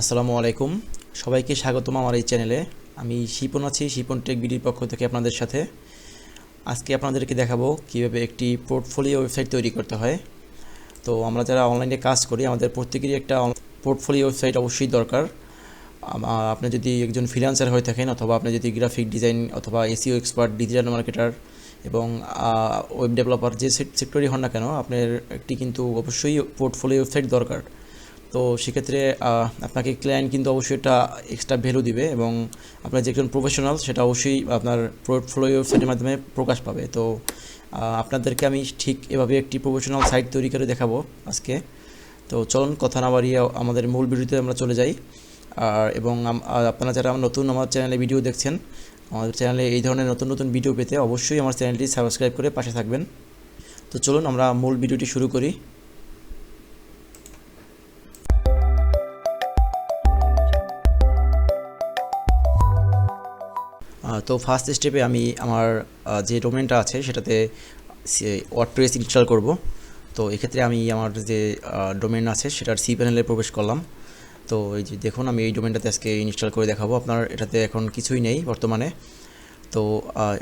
আসসালামু আলাইকুম। সবাইকে স্বাগতম আমার এই চ্যানেলে। আমি শিপন আছি, শিপন টেক বিডির পক্ষ থেকে আপনাদের সাথে। আজকে আপনাদেরকে দেখাবো কীভাবে একটি পোর্টফোলিও ওয়েবসাইট তৈরি করতে হয়। তো আমরা যারা অনলাইনে কাজ করি, আমাদের প্রত্যেকেরই একটা পোর্টফোলিও ওয়েবসাইট অবশ্যই দরকার। আপনি যদি একজন ফ্রিল্যান্সার হয়ে থাকেন অথবা আপনি যদি গ্রাফিক ডিজাইন অথবা এসিও এক্সপার্ট ডিজিটাল মার্কেটার এবং ওয়েব ডেভেলপার যে সেক্টরই হন না কেন, আপনার একটি কিন্তু অবশ্যই পোর্টফোলিও ওয়েবসাইট দরকার। তো সেক্ষেত্রে আপনাকে ক্লায়েন্ট কিন্তু অবশ্যই এটা এক্সট্রা ভ্যালু দিবে এবং আপনার যে একজন প্রফেশনাল সেটা অবশ্যই আপনার পোর্টফোলিও ওয়েবসাইটের মাধ্যমে প্রকাশ পাবে। তো আপনাদেরকে আমি ঠিক এভাবে একটি প্রফেশনাল সাইট তৈরি করে দেখাবো আজকে। তো চলুন, কথা না বাড়িয়ে আমাদের মূল ভিডিওতে আমরা চলে যাই। আর, এবং আপনারা যারা নতুন আমার চ্যানেলে ভিডিও দেখছেন, আমাদের চ্যানেলে এই ধরনের নতুন নতুন ভিডিও পেতে অবশ্যই আমার চ্যানেলটি সাবস্ক্রাইব করে পাশে থাকবেন। তো চলুন, আমরা মূল ভিডিওটি শুরু করি। তো ফার্স্ট স্টেপে আমি আমার যে ডোমেনটা আছে সেটাতে ওয়ার্ডপ্রেস ইনস্টল করব। তো এক্ষেত্রে আমি আমার যে ডোমেন আছে সেটার সি প্যানেলে প্রবেশ করলাম। তো এই যে দেখুন, আমি এই ডোমেনটাতে আজকে ইনস্টল করে দেখাবো। আপনার এটাতে এখন কিছুই নেই বর্তমানে। তো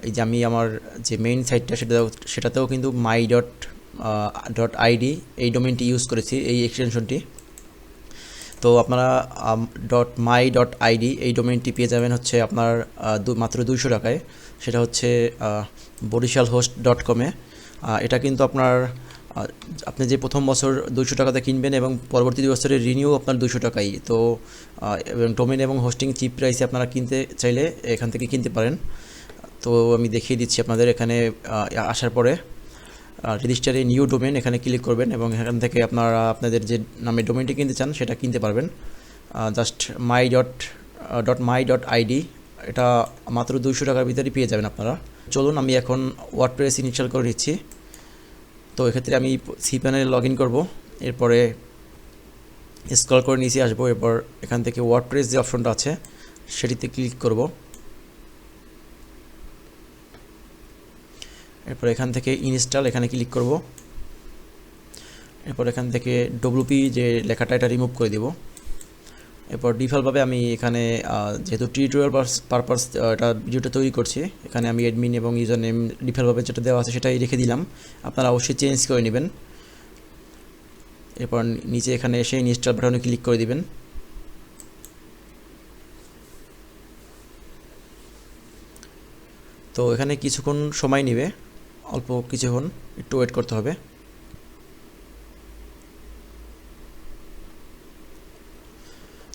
এই যে আমি আমার যে মেইন সাইটটা সেটাও, সেটাতেও কিন্তু মাই ডট ডট আইডি এই ডোমেনটি ইউজ করেছি, এই এক্সটেনশনটি তো আপনারা ডট মাই ডট আইডি এই ডোমেনটি পেয়ে যাবেন হচ্ছে আপনার মাত্র দুইশো টাকায়। সেটা হচ্ছে বরিশাল হোস্ট ডট কমে এটা কিন্তু আপনার আপনি যে প্রথম বছর দুইশো টাকাতে কিনবেন এবং পরবর্তী বছরের রিনিউ আপনার দুশো টাকাই। তো এবং ডোমেন এবং হোস্টিং চিপ প্রাইসে আপনারা কিনতে চাইলে এখান থেকে কিনতে পারেন। তো আমি দেখিয়ে দিচ্ছি আপনাদের এখানে আসার পরে। রেজিস্টারে নিউ ডোমেন এখানে ক্লিক করবেন এবং এখান থেকে আপনারা আপনাদের যে নামে ডোমেনটি কিনতে চান সেটা কিনতে পারবেন। Just my dot dot my dot ID এটা মাত্র দুইশো টাকার ভিতরে পেয়ে যাবেন আপনারা। চলুন আমি এখন ওয়ার্ডপ্রেস ইনস্টল করে নিচ্ছি। তো এক্ষেত্রে আমি সি প্যানেলে লগ ইন করব, এরপরে স্ক্রল করে নিচে আসব, এরপর এখান থেকে ওয়ার্ডপ্রেস যে অপশনটা আছে, সেটিতে ক্লিক করব। এরপর এখান থেকে ইনস্টল, এখানে ক্লিক করব। এরপর এখান থেকে ডব্লুপি যে লেখাটা, এটা রিমুভ করে দিব। এরপর ডিফল্টভাবে আমি এখানে যেহেতু টিউটোরিয়াল পারপাস এটা ভিডিওটা তৈরি করছি, এখানে আমি অ্যাডমিন এবং ইউজার নেম ডিফল্টভাবে যেটা দেওয়া আছে সেটাই রেখে দিলাম। আপনারা অবশ্যই চেঞ্জ করে নেবেন। এরপর নিচে এখানে এসে ইনস্টল বাটনে ক্লিক করে দিবেন। তো এখানে কিছুক্ষণ সময় নেবে। অল্প কিছুক্ষণ একটু ওয়েট করতে হবে।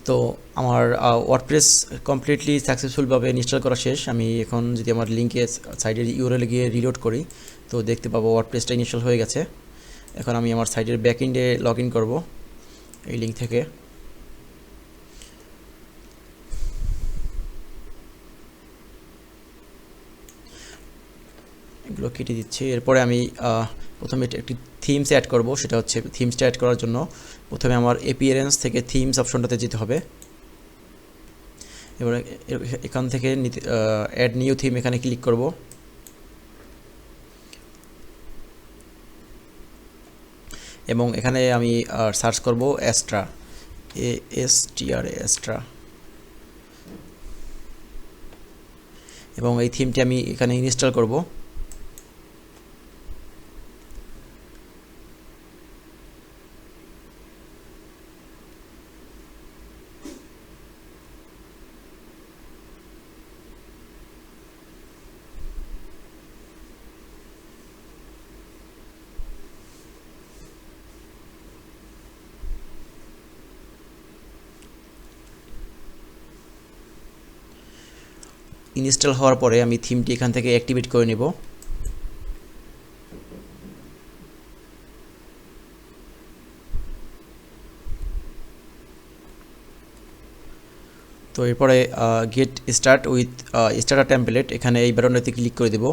তো আমার ওয়ার্ডপ্রেস কমপ্লিটলি সাকসেসফুলভাবে ইনস্টল করা শেষ। আমি এখন যদি আমার লিঙ্কে সাইডের ইউরএলে গিয়ে রিলোড করি, তো দেখতে পাবো ওয়ার্ডপ্রেসটা ইনস্টল হয়ে গেছে। এখন আমি আমার সাইডের ব্যাক ইন্ডে লগ ইন করব, এই লিঙ্ক থেকে। এগুলো কেটে দিচ্ছি। এরপরে আমি প্রথমে একটি থিমস অ্যাড করব। সেটা হচ্ছে থিমসটা অ্যাড করার জন্য প্রথমে আমার এপিয়ারেন্স থেকে থিমস অপশনটাতে যেতে হবে। এবারে এখান থেকে অ্যাড নিউ থিম এখানে ক্লিক করব। এবং এখানে আমি সার্চ করব Astra A S T R Astra এবং এই থিমটি আমি এখানে ইনস্টল করব। ইনস্টল হওয়ার পরে আমি থিমটি এখান থেকে অ্যাক্টিভেট করে নেব। তো এরপরে get start with starter template এখানে এই বাটনটাতে ক্লিক করে দেব।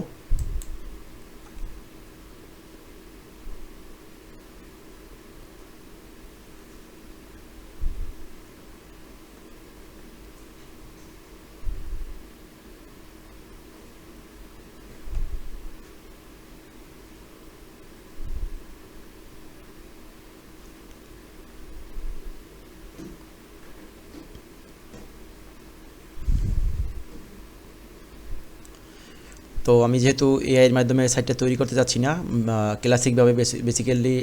তো আমি যেহেতু এআইয়ের মাধ্যমে সাইটটা তৈরি করতে চাচ্ছি না ক্লাসিকভাবে বেসিক্যালি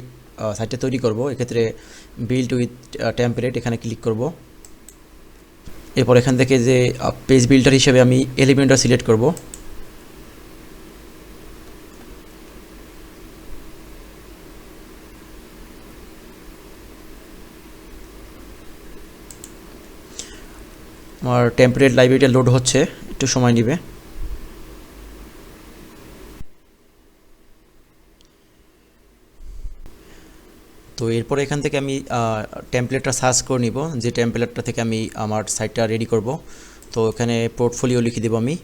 সাইটটা তৈরি করব। এক্ষেত্রে বিল্ড উইথ টেম্পারেট এখানে ক্লিক করব। এরপর এখান থেকে যে পেজ বিল্ডার হিসেবে আমি এলিমেন্টটা সিলেক্ট করব। আমার টেম্পারেট লাইব্রেরিটা লোড হচ্ছে, একটু সময় নেবে। তো এরপর এখান থেকে আমি টেমপ্লেটটা সার্চ করে নিব, যে টেমপ্লেটটা থেকে আমি আমার সাইটটা রেডি করব। তো এখানে পোর্টফোলিও লিখে দেব আমি।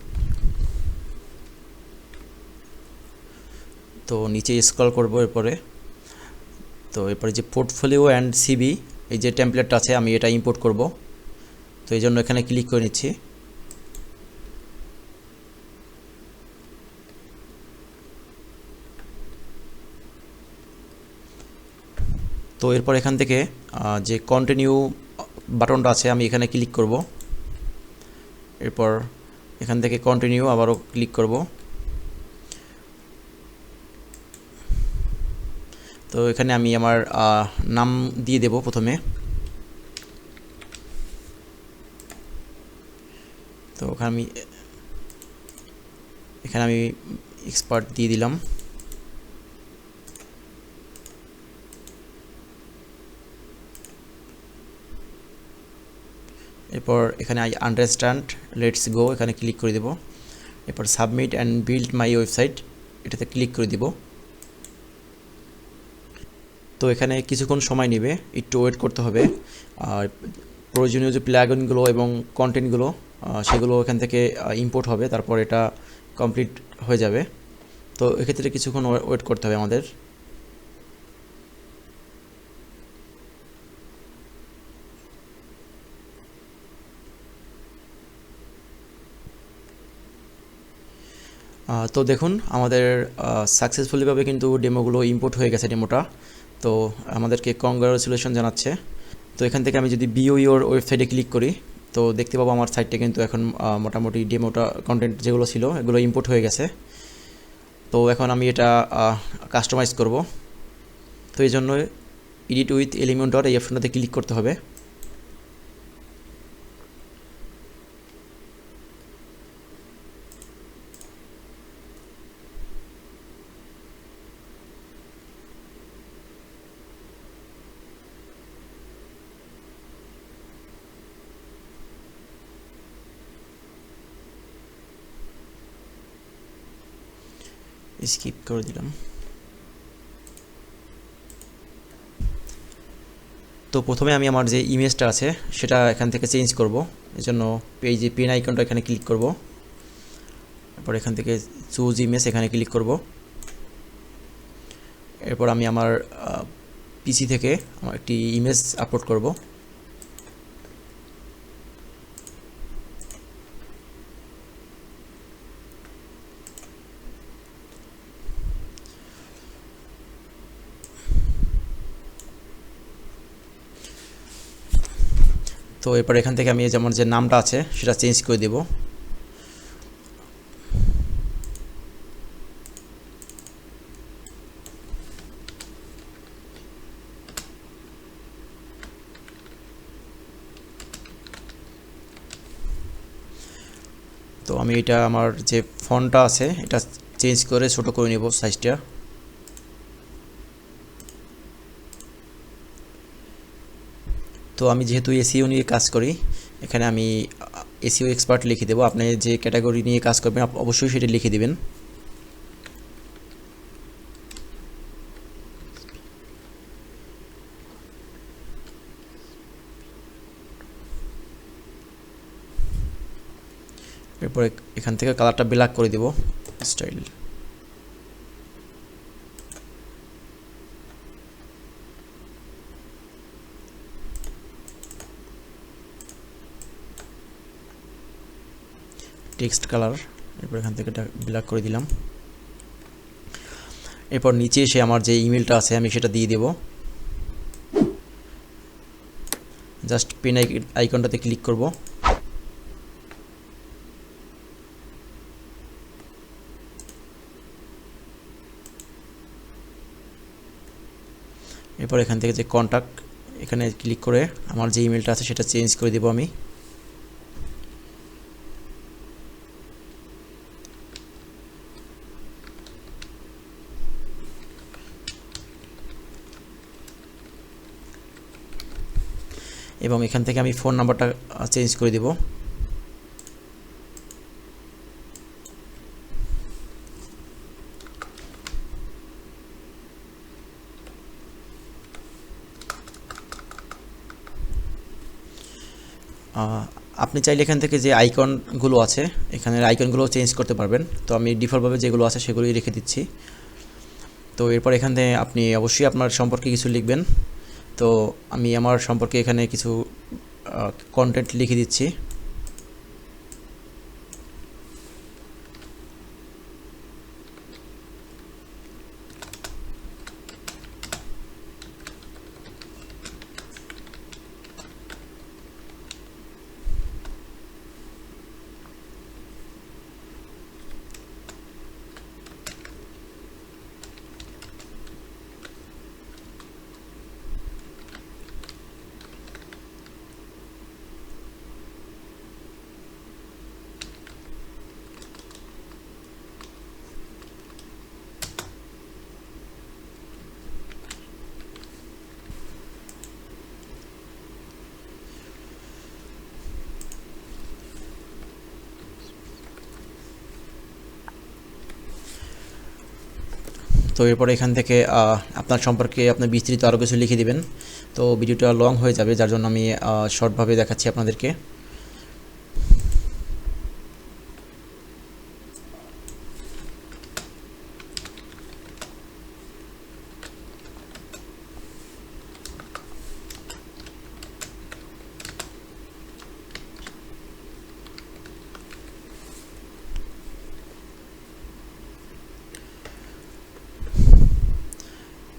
তো নিচে স্ক্রল করব এরপরে। তো এরপরে যে পোর্টফোলিও অ্যান্ড সিবি এই যে টেমপ্লেটটা আছে, আমি এটা ইম্পোর্ট করব। তো এই জন্য এখানে ক্লিক করে নিচ্ছি। তো এরপর এখান থেকে যে কন্টিনিউ বাটনটা আছে, আমি এখানে ক্লিক করব। এরপর এখান থেকে কন্টিনিউ আবারও ক্লিক করব। তো এখানে আমি আমার নাম দিয়ে দেব প্রথমে। তো ওখানে আমি, এখানে আমি এক্সপার্ট দিয়ে দিলাম। এরপর এখানে আই আন্ডারস্ট্যান্ড লেটস গো এখানে ক্লিক করে দেব। এরপর submit and build my website এটাতে ক্লিক করে দিব। তো এখানে কিছুক্ষণ সময় নেবে, একটু ওয়েট করতে হবে। আর প্রয়োজনীয় যে প্ল্যাগনগুলো এবং কন্টেন্টগুলো সেগুলো এখান থেকে ইম্পোর্ট হবে, তারপর এটা কমপ্লিট হয়ে যাবে। তো এক্ষেত্রে কিছুক্ষণ ওয়েট করতে হবে আমাদের। তো দেখুন, আমাদের সাকসেসফুলিভাবে কিন্তু ডেমোগুলো ইম্পোর্ট হয়ে গেছে ডেমোটা। তো আমাদেরকে কংগ্রাচুলেশন জানাচ্ছে। তো এখান থেকে আমি যদি বিওইওর ওয়েবসাইটে ক্লিক করি, তো দেখতে পাবো আমার সাইটটা কিন্তু এখন মোটামুটি ডেমোটা কন্টেন্ট যেগুলো ছিল, এগুলো ইম্পোর্ট হয়ে গেছে। তো এখন আমি এটা কাস্টমাইজ করব। তো এই জন্য এডিট উইথ এলিমেন্টর এই অপশনটাতে ক্লিক করতে হবে। স্কিপ করে দিলাম। তো প্রথমে আমি আমার যে ইমেজটা আছে, সেটা এখান থেকে চেঞ্জ করব। এই জন্য এই যে পেন আইকনটা এখানে ক্লিক করব। এরপর এখান থেকে চুজ ইমেজ এখানে ক্লিক করব। এরপর আমি আমার পিসি থেকে আমার একটি ইমেজ আপলোড করব। তো এরপর এখান থেকে আমি যেমন যে নামটা আছে, সেটা চেঞ্জ করে দেব। তো আমি এটা আমার যে ফোনটা আছে, এটা চেঞ্জ করে ছোট করে নেব সাইজটা তো আমি যেহেতু এসিও নিয়ে কাজ করি, এখানে আমি এসিও এক্সপার্ট লিখে দেবো। আপনি যে ক্যাটাগরি নিয়ে কাজ করবেন অবশ্যই সেটা লিখে দেবেন। এরপরে এখান থেকে কালারটা ব্ল্যাক করে দেব স্টাইল টেক্সট কালার, এরপর এখান থেকে ব্ল্যাক করে দিলাম। এরপর নিচে এসে আমার যে ইমেলটা আছে, আমি সেটা দিয়ে দেব। জাস্ট পেন আইকনটাতে ক্লিক করব। এরপর এখান থেকে যে কন্ট্যাক্ট এখানে ক্লিক করে আমার যে ইমেলটা আছে, সেটা চেঞ্জ করে দেবো আমি। এবং এখান থেকে আমি ফোন নাম্বারটা চেঞ্জ করে দেব। আপনি চাইলে এখান থেকে যে আইকনগুলো আছে, এখানের আইকনগুলো চেঞ্জ করতে পারবেন। তো আমি ডিফল্টভাবে যেগুলো আছে সেগুলোই রেখে দিচ্ছি। তো এরপর এখান আপনি অবশ্যই আপনার সম্পর্কে কিছু লিখবেন। তো আমি আমার সম্পর্কে এখানে কিছু কন্টেন্ট লিখে দিচ্ছি। তো এরপর এখান থেকে আপনার সম্পর্কে আপনার বিস্তৃত আরও কিছু লিখে দিবেন। তো ভিডিওটা লং হয়ে যাবে, যার জন্য আমি শর্টভাবে দেখাচ্ছি আপনাদেরকে।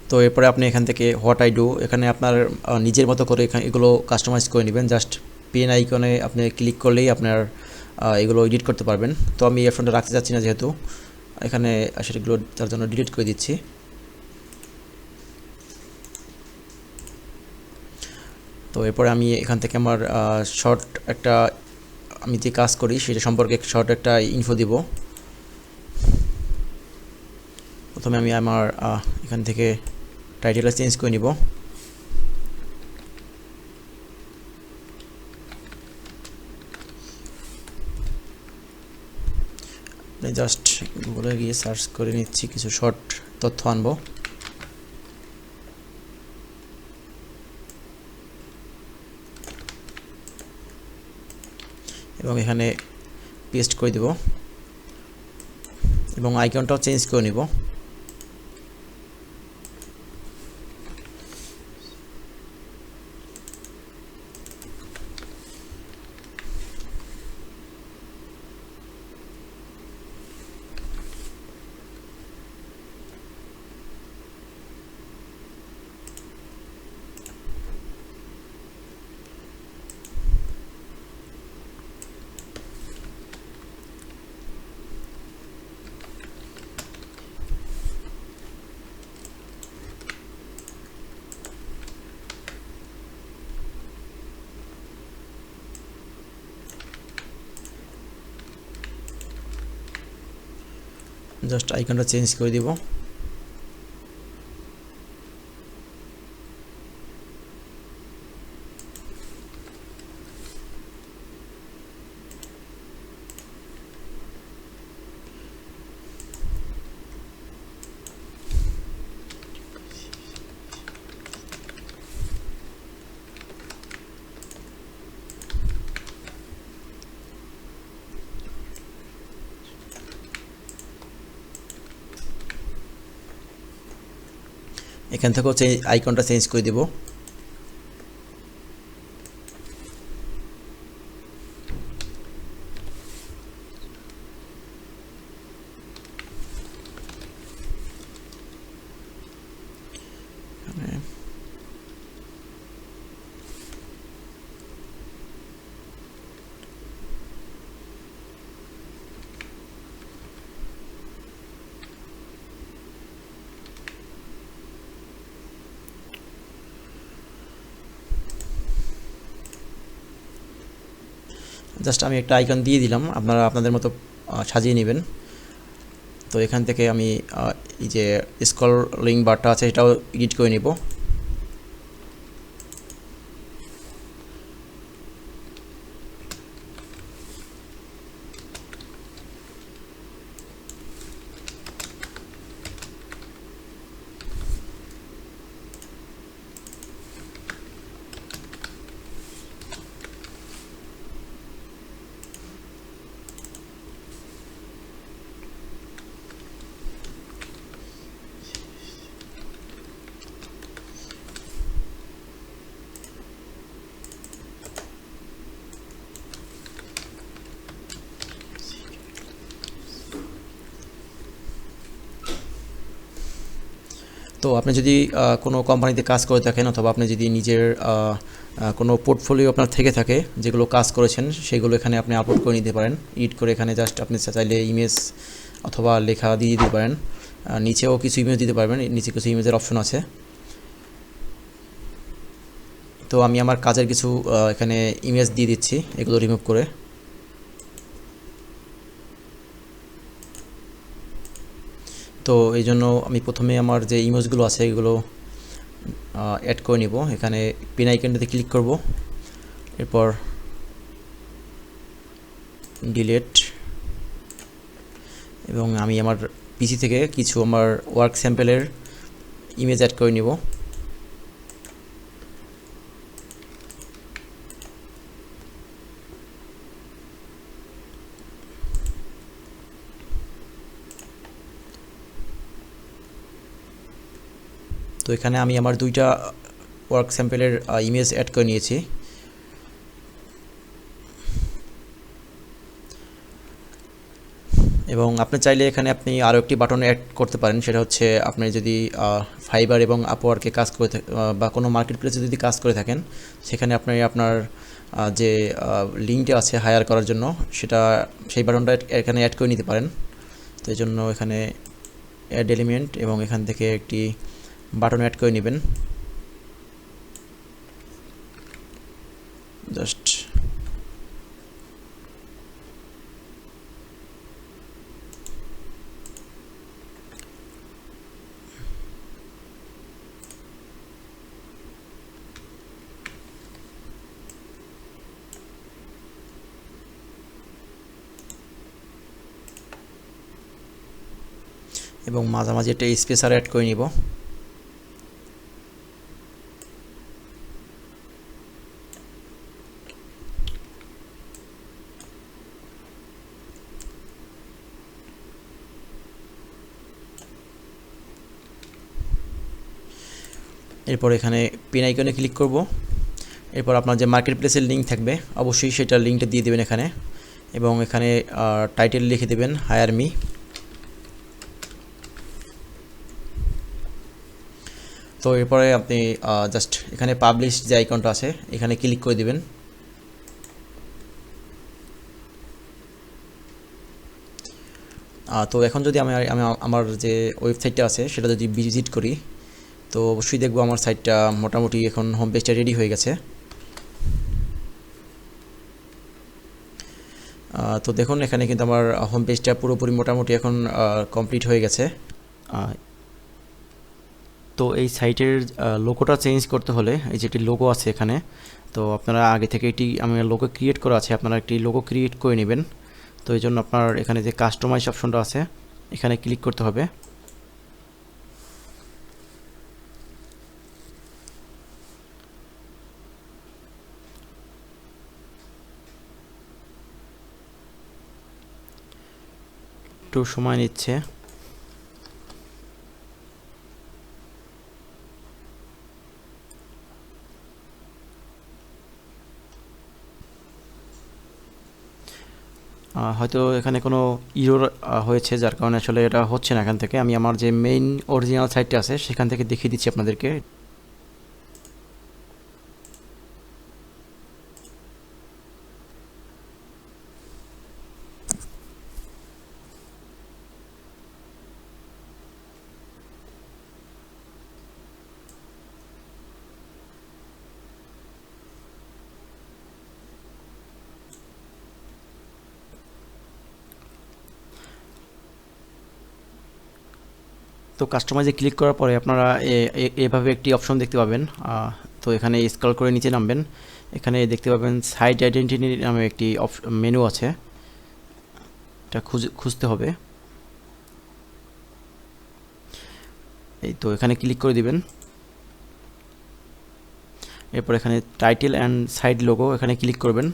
তো এরপরে আপনি এখান থেকে হোয়াট আই ডু এখানে আপনার নিজের মতো করে এখানে এগুলো কাস্টমাইজ করে নেবেন। জাস্ট পেন আইকনে আপনি ক্লিক করলেই আপনার এগুলো এডিট করতে পারবেন। তো আমি এয়ারফোনটা রাখতে চাচ্ছি না যেহেতু। এখানে সেগুলো তার জন্য ডিলিট করে দিচ্ছি। তো এরপরে আমি এখান থেকে আমার শর্ট একটা, আমি যে কাজ করি সেটা সম্পর্কে শর্ট একটা ইনফো দিব। প্রথমে আমি আমার এখান থেকে টাইটেলটা চেঞ্জ করে নিব জাস্ট গুগলে গিয়ে সার্চ করে নিচ্ছি কিছু শর্ট তথ্য আনব। এবং এখানে পেস্ট করে দেব। এবং আইকনটাও চেঞ্জ করে নিব। জাস্ট আইকনটা চেঞ্জ করে দিব। এখান থেকেও চেঞ্জ আইকনটা চেঞ্জ করে দেব। জাস্ট আমি একটা আইকন দিয়ে দিলাম। আপনারা আপনাদের মতো সাজিয়ে নেবেন। তো এখান থেকে আমি এই যে স্কল লিঙ্ক বারটা আছে, এটাও এডিট করে নিব। আপনি যদি কোনো কোম্পানিতে কাজ করে থাকেন অথবা আপনি যদি নিজের কোনো পোর্টফোলিও আপনার থেকে থাকে, যেগুলো কাজ করেছেন, সেগুলো এখানে আপনি আপলোড করে নিতে পারেন। এডিট করে এখানে জাস্ট আপনি চাইলে ইমেজ অথবা লেখা দিয়ে দিতে পারেন। নিচেও কিছু ইমেজ দিতে পারবেন, নিচে কিছু ইমেজের অপশন আছে। তো আমি আমার কাজের কিছু এখানে ইমেজ দিয়ে দিচ্ছি, এগুলো রিমুভ করে। তো এই জন্য আমি প্রথমে আমার যে ইমেজগুলো আছে এগুলো অ্যাড করে নিব। এখানে পিন ক্লিক করব। এরপর ডিলেট এবং আমি আমার পিসি থেকে কিছু আমার ওয়ার্ক স্যাম্পেলের ইমেজ অ্যাড করে নিব। তো এখানে আমি আমার দুইটা ওয়ার্ক স্যাম্পেলের ইমেজ অ্যাড করে নিয়েছি। এবং আপনি চাইলে এখানে আপনি আরও একটি বাটন অ্যাড করতে পারেন, সেটা হচ্ছে আপনি যদি ফাইবার এবং আপওয়ার্কে কাজ করে বা কোনো মার্কেট প্লেসে যদি কাজ করে থাকেন, সেখানে আপনি আপনার যে লিঙ্কটা আছে হায়ার করার জন্য, সেটা, সেই বাটনটা এখানে অ্যাড করে নিতে পারেন। তো এই জন্য এখানে অ্যাড এলিমেন্ট এবং এখান থেকে একটি বাটন অ্যাড করে নেবেন। জাস্ট এবং মাঝামাঝি একটা স্পেসার অ্যাড করে নিব। এরপর এখানে পিন আইকনে ক্লিক করব। এরপর আপনার যে মার্কেট প্লেসের লিঙ্ক থাকবে, অবশ্যই সেটার লিঙ্কটা দিয়ে দেবেন এখানে। এবং এখানে টাইটেল লিখে দেবেন হায়ার মি তো এরপরে আপনি জাস্ট এখানে পাবলিশ যে আইকনটা আছে, এখানে ক্লিক করে দেবেন। তো এখন যদি আমি আমি, আমার যে ওয়েবসাইটটা আছে, সেটা যদি ভিজিট করি তো অবশ্যই দেখব আমার সাইটটা মোটামুটি এখন হোম পেজটা রেডি হয়ে গেছে। তো দেখুন, এখানে কিন্তু আমার হোম পেজটা পুরোপুরি মোটামুটি এখন কমপ্লিট হয়ে গেছে। তো এই সাইটের লোগোটা চেঞ্জ করতে হলে এই যে একটি লোগো আছে এখানে, তো আপনারা আগে থেকে এটি, আমি লোগো ক্রিয়েট করা আছে, আপনারা একটি লোগো ক্রিয়েট করে নেবেন। তো এই জন্য আপনার এখানে যে কাস্টমাইজ অপশনটা আছে, এখানে ক্লিক করতে হবে। একটু সময় নিচ্ছে। হয়তো এখানে কোনো ইরোর হয়েছে যার কারণে আসলে এটা হচ্ছে না এখান থেকে। আমি আমার যে মেইন অরিজিনাল সাইটটা আছে, সেখান থেকে দেখিয়ে দিচ্ছি আপনাদেরকে। তো কাস্টমাইজে ক্লিক করার পরে আপনারা এভাবে একটি অপশন দেখতে পাবেন। তো এখানে স্ক্রল করে নিচে নামবেন। এখানে দেখতে পাবেন সাইট আইডেন্টিটি নামে একটি মেনু আছে। এটা খুঁজ, খুঁজতে হবে। এই তো এখানে ক্লিক করে দিবেন। এরপর এখানে টাইটেল অ্যান্ড সাইড লোগো এখানে ক্লিক করবেন।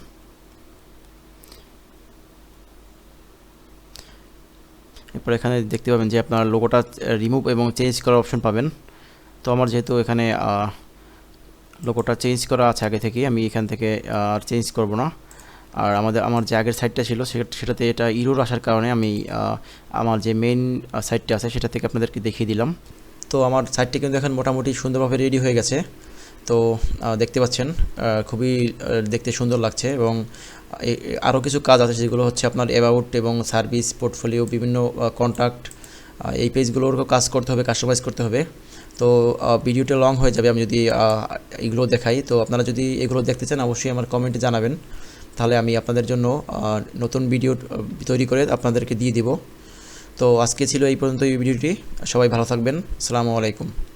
এরপর এখানে দেখতে পাবেন যে আপনার লোগোটা রিমুভ এবং চেঞ্জ করার অপশন পাবেন। তো আমার যেহেতু এখানে লোগোটা চেঞ্জ করা আছে আগে থেকে আমি এখান থেকে আর চেঞ্জ করব না। আর আমাদের, আমার যে আগের সাইটটা ছিল সেটাতে এটা ইরোর আসার কারণে আমি আমার যে মেইন সাইটটা আছে, সেটা থেকে আপনাদেরকে দেখিয়ে দিলাম। তো আমার সাইটটি কিন্তু এখন মোটামুটি সুন্দরভাবে রেডি হয়ে গেছে। তো দেখতে পাচ্ছেন খুবই দেখতে সুন্দর লাগছে এবং আরও কিছু কাজ আছে যেগুলো হচ্ছে আপনার অ্যাবাউট এবং সার্ভিস পোর্টফোলিও বিভিন্ন কন্ট্যাক্ট এই পেজগুলোরও কাজ করতে হবে কাস্টমাইজ করতে হবে। তো ভিডিওটা লং হয়ে যাবে, আমি যদি এগুলো দেখাই, তো আপনারা যদি এগুলো দেখতে চান, অবশ্যই আমার কমেন্টে জানাবেন। তাহলে আমি আপনাদের জন্য নতুন ভিডিও তৈরি করে আপনাদেরকে দিয়ে দিব। তো, আজকে ছিল এই পর্যন্ত এই ভিডিওটি সবাই ভালো থাকবেন। আসসালামু আলাইকুম।